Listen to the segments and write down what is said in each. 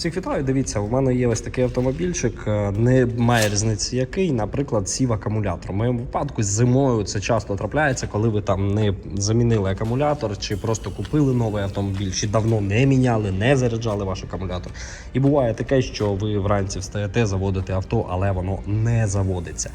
Всіх вітаю. Дивіться, у мене є ось такий автомобільчик. е, Не має різниці, який, наприклад, сів акумулятор. В моєму випадку зимою це часто трапляється, коли ви там не замінили акумулятор, чи просто купили новий автомобіль, чи давно не міняли, не заряджали ваш акумулятор. І буває таке, що ви вранці встаєте, заводите авто, але воно не заводиться.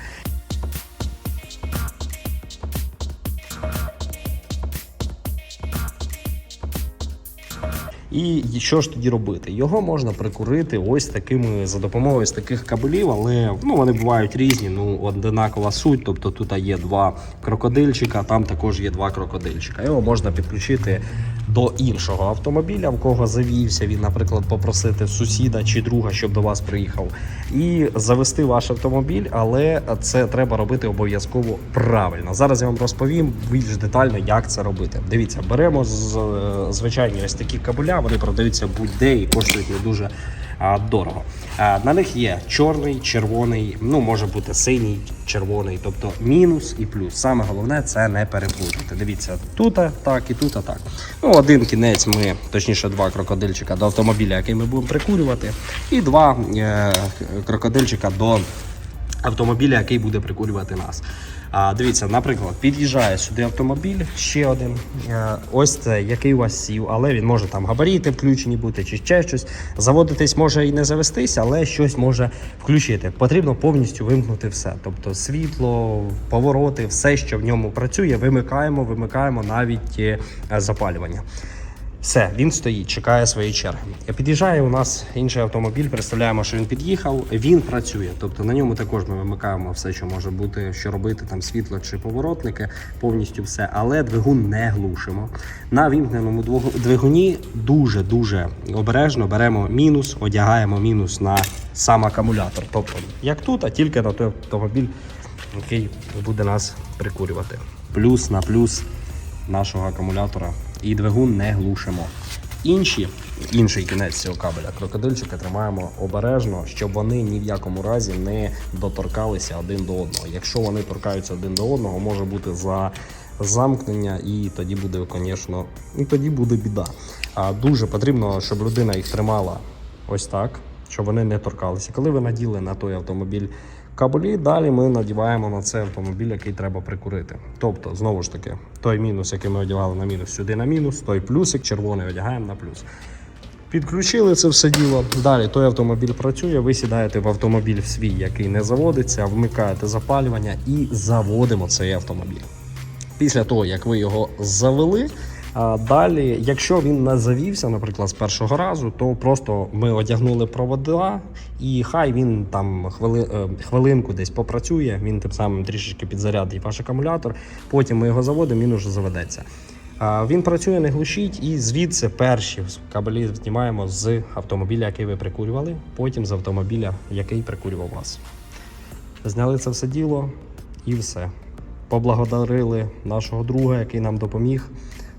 І що ж тоді робити? Його можна прикурити ось такими за допомогою таких кабелів, але ну вони бувають різні. Ну однакова суть. Тобто тут є два крокодильчика, там також є два крокодильчика. Його можна підключити до іншого автомобіля, в кого завівся він, наприклад, попросити сусіда чи друга, щоб до вас приїхав, і завести ваш автомобіль, але це треба робити обов'язково правильно. Зараз я вам розповім більш детально, як це робити. Дивіться, беремо з, е, звичайні ось такі кабеля, вони продаються будь-де і коштують не дуже дорого. На них є чорний, червоний, ну може бути синій, червоний, тобто мінус і плюс. Саме головне це не переплутати. Дивіться, тут так і тут так. Ну, один кінець ми, точніше, два крокодильчика до автомобіля, який ми будемо прикурювати, і два е, крокодильчика до автомобіля, який буде прикурювати нас. А, дивіться, наприклад, під'їжджає сюди автомобіль, ще один. Е, ось це, який у вас сів, але він може там габаріти включені бути чи ще щось. Заводитись може і не завестись, але щось може включити. Потрібно повністю вимкнути все. Тобто світло, повороти, все, що в ньому працює, вимикаємо, вимикаємо навіть е, запалювання. Все, він стоїть, чекає своєї черги. Під'їжджає у нас інший автомобіль, представляємо, що він під'їхав. Він працює. Тобто на ньому також ми вимикаємо все, що може бути, що робити, там світло чи поворотники, повністю все. Але двигун не глушимо. На вімкненому двигу- двигуні дуже дуже обережно беремо мінус, одягаємо мінус на сам акумулятор. Тобто, як тут, а тільки на той автомобіль, який буде нас прикурювати. Плюс на плюс нашого акумулятора і двигун не глушимо. Інші, інший кінець цього кабеля крокодильчика тримаємо обережно, щоб вони ні в якому разі не доторкалися один до одного. Якщо вони торкаються один до одного, може бути за замкнення, і тоді буде, звісно, і тоді буде біда. А дуже потрібно, щоб людина їх тримала ось так, щоб вони не торкалися. Коли ви наділи на той автомобіль кабелі, далі ми надіваємо на цей автомобіль, який треба прикурити. Тобто, знову ж таки, той мінус, який ми одягали на мінус, сюди на мінус, той плюсик червоний одягаємо на плюс. Підключили це все діло. Далі той автомобіль працює. Ви сідаєте в автомобіль свій, який не заводиться, вмикаєте запалювання і заводимо цей автомобіль. Після того, як ви його завели, далі, якщо він не завівся, наприклад, з першого разу, то просто ми одягнули провода, і хай він там хвили, е, хвилинку десь попрацює, він тим самим трішечки підзарядить ваш акумулятор. Потім ми його заводимо, він уже заведеться. Він працює, не глушіть, і звідси перші кабелі знімаємо з автомобіля, який ви прикурювали, потім з автомобіля, який прикурював вас. Зняли це все діло і все. Поблагодарили нашого друга, який нам допоміг.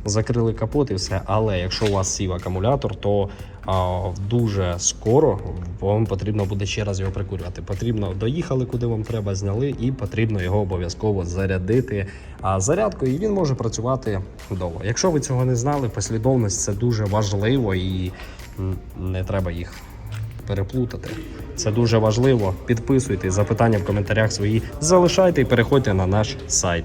Закрили капот і все. Але якщо у вас сів акумулятор, то а, дуже скоро вам потрібно буде ще раз його прикурювати. Потрібно доїхали, куди вам треба, зняли, і потрібно його обов'язково зарядити а, зарядкою, і він може працювати довго. Якщо ви цього не знали, послідовність це дуже важливо і не треба їх переплутати. Це дуже важливо. Підписуйтесь, запитання в коментарях свої залишайте і переходьте на наш сайт.